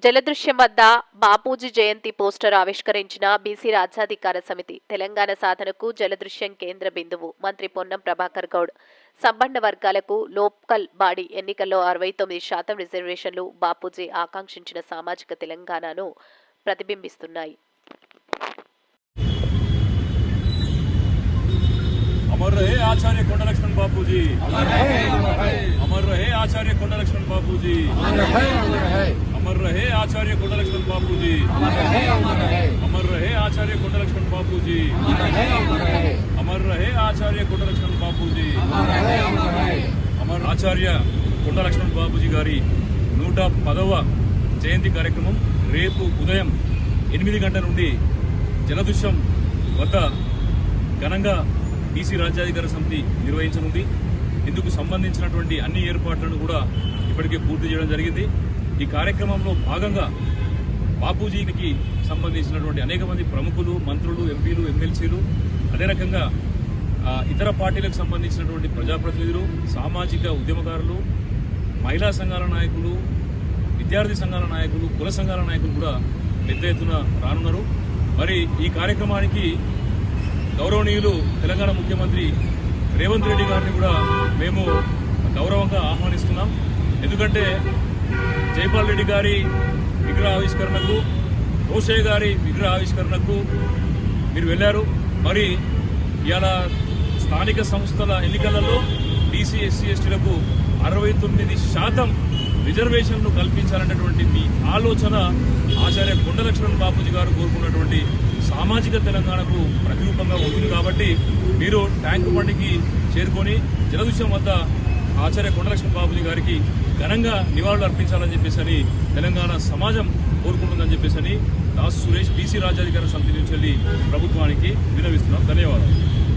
జలదృశ్యం వద్ద బాపూజీ జయంతి పోస్టర్ ఆవిష్కరించిన బీసీ రాజ్యాధికార సమితి తెలంగాణ సాధనకు జలదృశ్యం కేంద్ర బిందువు మంత్రి పొన్నం ప్రభాకర్ గౌడ్. సంబంధ వర్గాలకు లోకల్ బాడీ ఎన్నికల్లో అరవై తొమ్మిది శాతం రిజర్వేషన్లు బాపూజీ ఆకాంక్షించిన సామాజిక తెలంగాణను ప్రతిబింబిస్తున్నాయి. బాపూజీ. అమర్ ఆచార్య కొండలక్ష్మణ్ బాపూజీ. అమర్ అమర్ अमर रहे आचार्य कोंडा लक्ष्मण बापू जी अमर रहे आचार्य कोंडा लक्ष्मण बापू जी अमर रहे आचार्य कोंडा लक्ष्मण बापू जी అమర్ ఆచార్య కొండ లక్ష్మణ్ బాబుజీ గారి నూట పదవ జయంతి కార్యక్రమం రేపు ఉదయం ఎనిమిది గంటల నుండి జలదృశ్యం వద్ద ఘనంగా బీసీ రాజ్యాధికార సమితి నిర్వహించనుంది ఇందుకు సంబంధించినటువంటి అన్ని ఏర్పాట్లను కూడా ఇప్పటికే పూర్తి చేయడం జరిగింది ఈ కార్యక్రమంలో భాగంగా బాపూజీకి సంబంధించినటువంటి అనేక మంది ప్రముఖులు మంత్రులు ఎంపీలు ఎమ్మెల్సీలు అదే రకంగా ఇతర పార్టీలకు సంబంధించినటువంటి ప్రజాప్రతినిధులు సామాజిక ఉద్యమకారులు మహిళా సంఘాల నాయకులు విద్యార్థి సంఘాల నాయకులు కుల సంఘాల నాయకులు కూడా పెద్ద ఎత్తున రానున్నారు. మరి ఈ కార్యక్రమానికి గౌరవనీయులు తెలంగాణ ముఖ్యమంత్రి రేవంత్ రెడ్డి గారిని కూడా మేము గౌరవంగా ఆహ్వానిస్తున్నాం. ఎందుకంటే జైపాల్ రెడ్డి గారి విగ్రహ ఆవిష్కరణకు రోషయ్య గారి విగ్రహ ఆవిష్కరణకు మీరు వెళ్ళారు. మరి ఇవాళ స్థానిక సంస్థల ఎన్నికలలో బీసీ ఎస్సీ ఎస్టీలకు అరవై తొమ్మిది శాతం రిజర్వేషన్లు కల్పించాలనేటువంటి మీ ఆలోచన ఆచార్య కొండలక్ష్మణ్ బాపూజీ గారు కోరుకున్నటువంటి సామాజిక తెలంగాణకు ప్రతిరూపంగా ఉంటుంది కాబట్టి మీరు ట్యాంకు బండికి చేరుకొని జలదృశ్యం వద్ద ఆచార్య కొండలక్ష్మి బాబుజీ గారికి ఘనంగా నివాళులు అర్పించాలని చెప్పేసి అని తెలంగాణ సమాజం కోరుకుంటుందని చెప్పేసి అని దాసు సురేష్ బీసీ రాజ్యాధికార సమితి నుంచి వెళ్ళి ప్రభుత్వానికి వినవిస్తున్నాం. ధన్యవాదాలు.